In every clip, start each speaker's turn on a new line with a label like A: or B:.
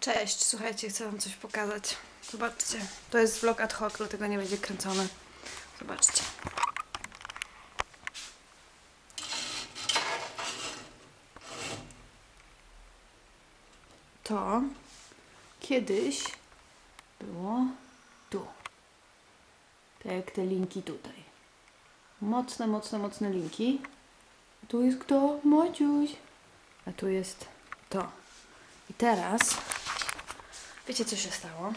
A: Cześć, słuchajcie, chcę wam coś pokazać. Zobaczcie, to jest vlog ad hoc, dlatego nie będzie kręcony. Zobaczcie. To kiedyś było tu. Tak jak te linki tutaj. Mocne, mocne, mocne linki. Tu jest kto? Mociuś. A tu jest to. I teraz wiecie co się stało?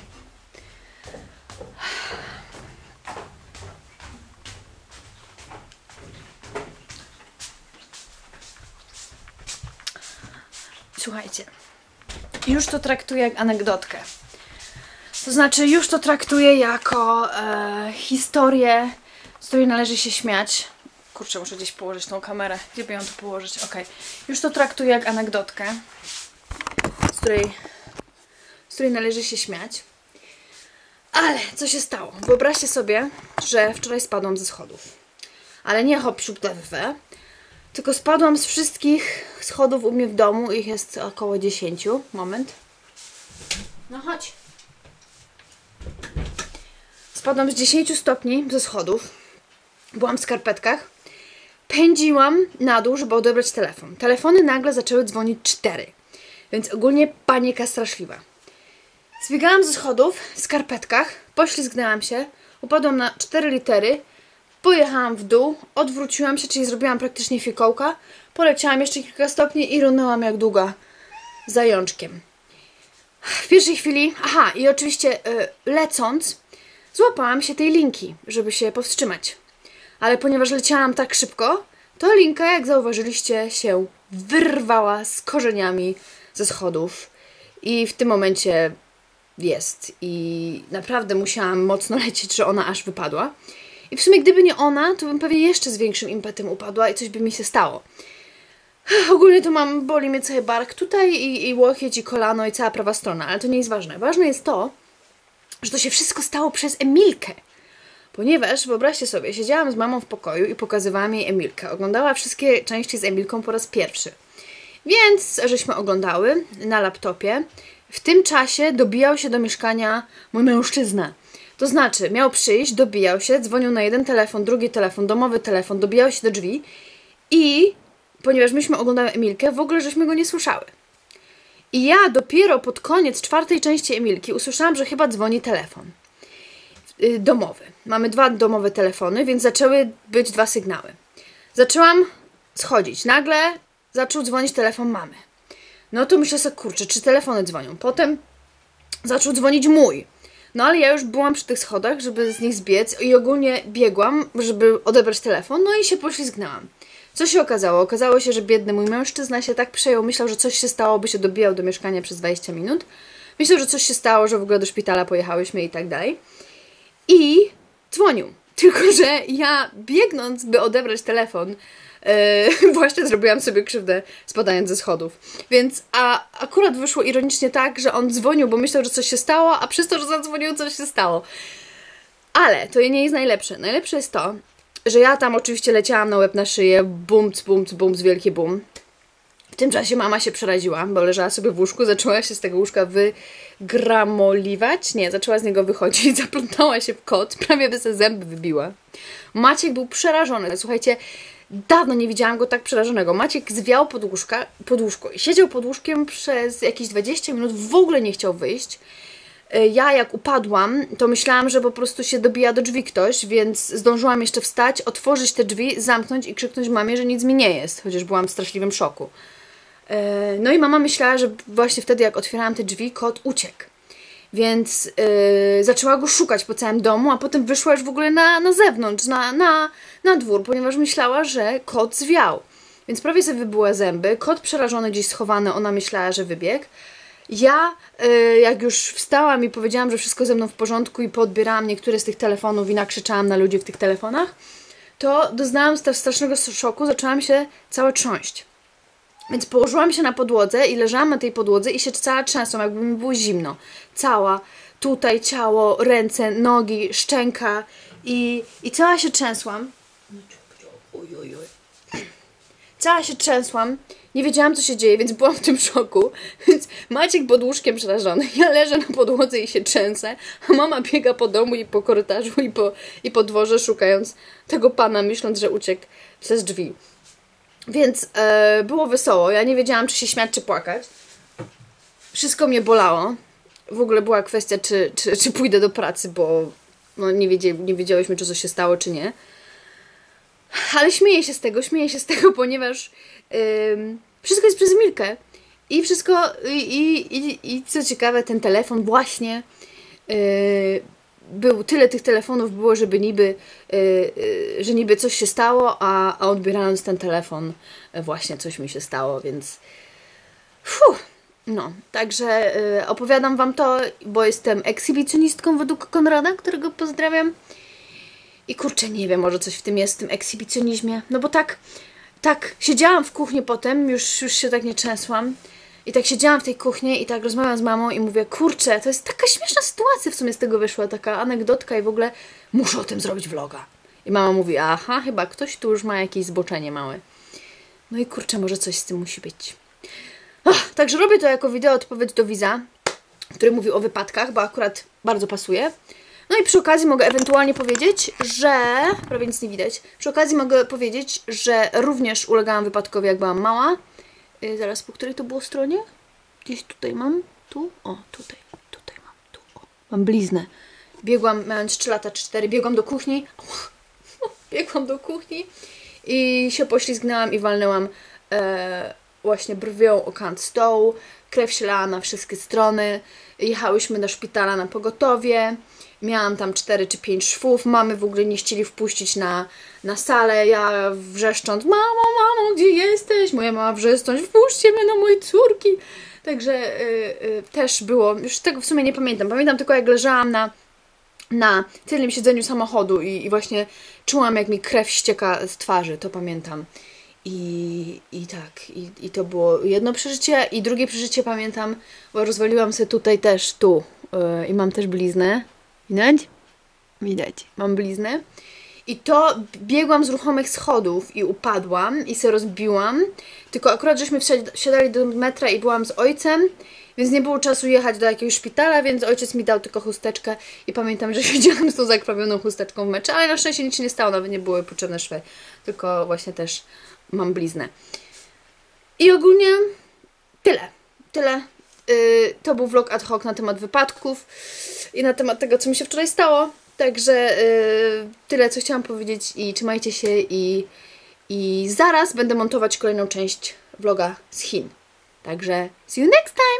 A: Słuchajcie, już to traktuję jak anegdotkę. To znaczy, już to traktuję jako e, historię, z której należy się śmiać. Kurczę, muszę gdzieś położyć tą kamerę. Gdzie by ją tu położyć? Okej. Już to traktuję jak anegdotkę, z której, z której należy się śmiać. Ale co się stało? Wyobraźcie sobie, że wczoraj spadłam ze schodów. Ale nie hop siup tylko spadłam z wszystkich schodów u mnie w domu. Ich jest około 10. Moment. No chodź. Spadłam z 10 stopni ze schodów. Byłam w skarpetkach. Pędziłam na dół, żeby odebrać telefon. Telefony nagle zaczęły dzwonić cztery. Więc ogólnie panika straszliwa. Zbiegałam ze schodów w skarpetkach, poślizgnęłam się, upadłam na cztery litery, pojechałam w dół, odwróciłam się, czyli zrobiłam praktycznie fikołka, poleciałam jeszcze kilka stopni i runęłam jak długa zajączkiem. W pierwszej chwili, aha, i oczywiście y, lecąc, złapałam się tej linki, żeby się powstrzymać. Ale ponieważ leciałam tak szybko, to linka, jak zauważyliście, się wyrwała z korzeniami ze schodów. I w tym momencie jest. I naprawdę musiałam mocno lecieć, że ona aż wypadła. I w sumie, gdyby nie ona, to bym pewnie jeszcze z większym impetem upadła i coś by mi się stało. Ogólnie to mam, boli mnie cały bark tutaj i, i łokieć, i kolano, i cała prawa strona, ale to nie jest ważne. Ważne jest to, że to się wszystko stało przez Emilkę. Ponieważ, wyobraźcie sobie, siedziałam z mamą w pokoju i pokazywałam jej Emilkę. Oglądała wszystkie części z Emilką po raz pierwszy. Więc żeśmy oglądały na laptopie. W tym czasie dobijał się do mieszkania mój mężczyzna. To znaczy, miał przyjść, dobijał się, dzwonił na jeden telefon, drugi telefon, domowy telefon, dobijał się do drzwi i ponieważ myśmy oglądały Emilkę, w ogóle żeśmy go nie słyszały. I ja dopiero pod koniec czwartej części Emilki usłyszałam, że chyba dzwoni telefon y, domowy. Mamy dwa domowe telefony, więc zaczęły być dwa sygnały. Zaczęłam schodzić. Nagle zaczął dzwonić telefon mamy. No to myślę sobie, kurczę, czy telefony dzwonią. Potem zaczął dzwonić mój. No ale ja już byłam przy tych schodach, żeby z nich zbiec i ogólnie biegłam, żeby odebrać telefon, no i się poślizgnęłam. Co się okazało? Okazało się, że biedny mój mężczyzna się tak przejął, myślał, że coś się stało, by się dobijał do mieszkania przez 20 minut. Myślał, że coś się stało, że w ogóle do szpitala pojechałyśmy i tak dalej. I dzwonił. Tylko, że ja biegnąc, by odebrać telefon, Właśnie zrobiłam sobie krzywdę spadając ze schodów. Więc a akurat wyszło ironicznie tak, że on dzwonił, bo myślał, że coś się stało, a przez to, że zadzwonił, coś się stało. Ale to nie jest najlepsze. Najlepsze jest to, że ja tam oczywiście leciałam na łeb na szyję, bumc, bumc, bumc, wielki bum. W tym czasie mama się przeraziła, bo leżała sobie w łóżku, zaczęła się z tego łóżka wygramoliwać. Nie, zaczęła z niego wychodzić, zaplątała się w kot, prawie by sobie zęby wybiła. Maciek był przerażony. Słuchajcie, dawno nie widziałam go tak przerażonego. Maciek zwiał pod, łóżka, pod łóżko i siedział pod łóżkiem przez jakieś 20 minut, w ogóle nie chciał wyjść. E, ja jak upadłam, to myślałam, że po prostu się dobija do drzwi ktoś, więc zdążyłam jeszcze wstać, otworzyć te drzwi, zamknąć i krzyknąć mamie, że nic mi nie jest, chociaż byłam w straszliwym szoku. E, no i mama myślała, że właśnie wtedy jak otwierałam te drzwi, kot uciekł. Więc yy, zaczęła go szukać po całym domu, a potem wyszła już w ogóle na, na zewnątrz, na, na, na dwór, ponieważ myślała, że kot zwiał. Więc prawie sobie wybyła zęby. Kot przerażony gdzieś schowany, ona myślała, że wybiegł. Ja, yy, jak już wstałam i powiedziałam, że wszystko ze mną w porządku i podbierałam niektóre z tych telefonów i nakrzyczałam na ludzi w tych telefonach, to doznałam strasznego szoku, zaczęłam się cała trząść. Więc położyłam się na podłodze i leżałam na tej podłodze i się cała trzęsłam, jakby mi było zimno. Cała, tutaj ciało, ręce, nogi, szczęka i, i cała się trzęsłam. Cała się trzęsłam nie wiedziałam, co się dzieje, więc byłam w tym szoku. Więc Maciek pod łóżkiem przerażony. Ja leżę na podłodze i się trzęsę, a mama biega po domu i po korytarzu i po, i po dworze, szukając tego pana, myśląc, że uciekł przez drzwi. Więc e, było wesoło. Ja nie wiedziałam, czy się śmiać, czy płakać. Wszystko mnie bolało. W ogóle była kwestia, czy, czy, czy pójdę do pracy, bo no, nie, wiedzie, nie wiedziałyśmy, czy coś się stało, czy nie. Ale śmieję się z tego, śmieję się z tego, ponieważ ym, wszystko jest przez Milkę. I wszystko, i, i, i co ciekawe, ten telefon właśnie yy, był, tyle tych telefonów było, żeby niby, yy, yy, że niby coś się stało, a, a odbierając ten telefon właśnie coś mi się stało, więc fuh, no, także opowiadam Wam to, bo jestem ekshibicjonistką według Konrada, którego pozdrawiam. I kurczę, nie wiem, może coś w tym jest, w tym ekshibicjonizmie. No bo tak, tak, siedziałam w kuchni potem, już, już się tak nie trzęsłam. I tak siedziałam w tej kuchni i tak rozmawiam z mamą i mówię, kurczę, to jest taka śmieszna sytuacja w sumie z tego wyszła, taka anegdotka i w ogóle muszę o tym zrobić vloga. I mama mówi, aha, chyba ktoś tu już ma jakieś zboczenie małe. No i kurczę, może coś z tym musi być. Ach, także robię to jako wideo odpowiedź do Wiza, który mówi o wypadkach, bo akurat bardzo pasuje. No i przy okazji mogę ewentualnie powiedzieć, że. Prawie nic nie widać. Przy okazji mogę powiedzieć, że również ulegałam wypadkowi, jak byłam mała. Yy, zaraz, po której to było stronie? Gdzieś tutaj mam. Tu? O, tutaj. Tutaj mam. Tu. O. Mam bliznę. Biegłam, mając 3 lata czy 4, biegłam do kuchni. biegłam do kuchni i się poślizgnęłam i walnęłam e, właśnie brwią o kant stołu. Krew się lała na wszystkie strony. Jechałyśmy do szpitala na pogotowie. Miałam tam 4 czy 5 szwów. Mamy w ogóle nie chcieli wpuścić na, na salę. Ja wrzeszcząc, mamo, mamo, gdzie jesteś? Moja mama wrzeszcząc, wpuśćcie mnie do mojej córki. Także y, y, też było, już tego w sumie nie pamiętam. Pamiętam tylko jak leżałam na, na tylnym siedzeniu samochodu i, i właśnie czułam jak mi krew ścieka z twarzy, to pamiętam. I, i tak, i, i to było jedno przeżycie, i drugie przeżycie pamiętam, bo rozwaliłam sobie tutaj też, tu, yy, i mam też bliznę. Widać? Widać. Mam bliznę. I to biegłam z ruchomych schodów i upadłam i się rozbiłam. Tylko akurat żeśmy wsiadali do metra i byłam z ojcem, więc nie było czasu jechać do jakiegoś szpitala, więc ojciec mi dał tylko chusteczkę i pamiętam, że siedziałam z tą zakrwawioną chusteczką w metrze, ale na szczęście nic się nie stało, nawet nie były potrzebne szwy, tylko właśnie też mam bliznę. I ogólnie tyle. Tyle. Yy, to był vlog ad hoc na temat wypadków i na temat tego, co mi się wczoraj stało. Także yy, tyle, co chciałam powiedzieć i trzymajcie się i, i zaraz będę montować kolejną część vloga z Chin. Także see you next time!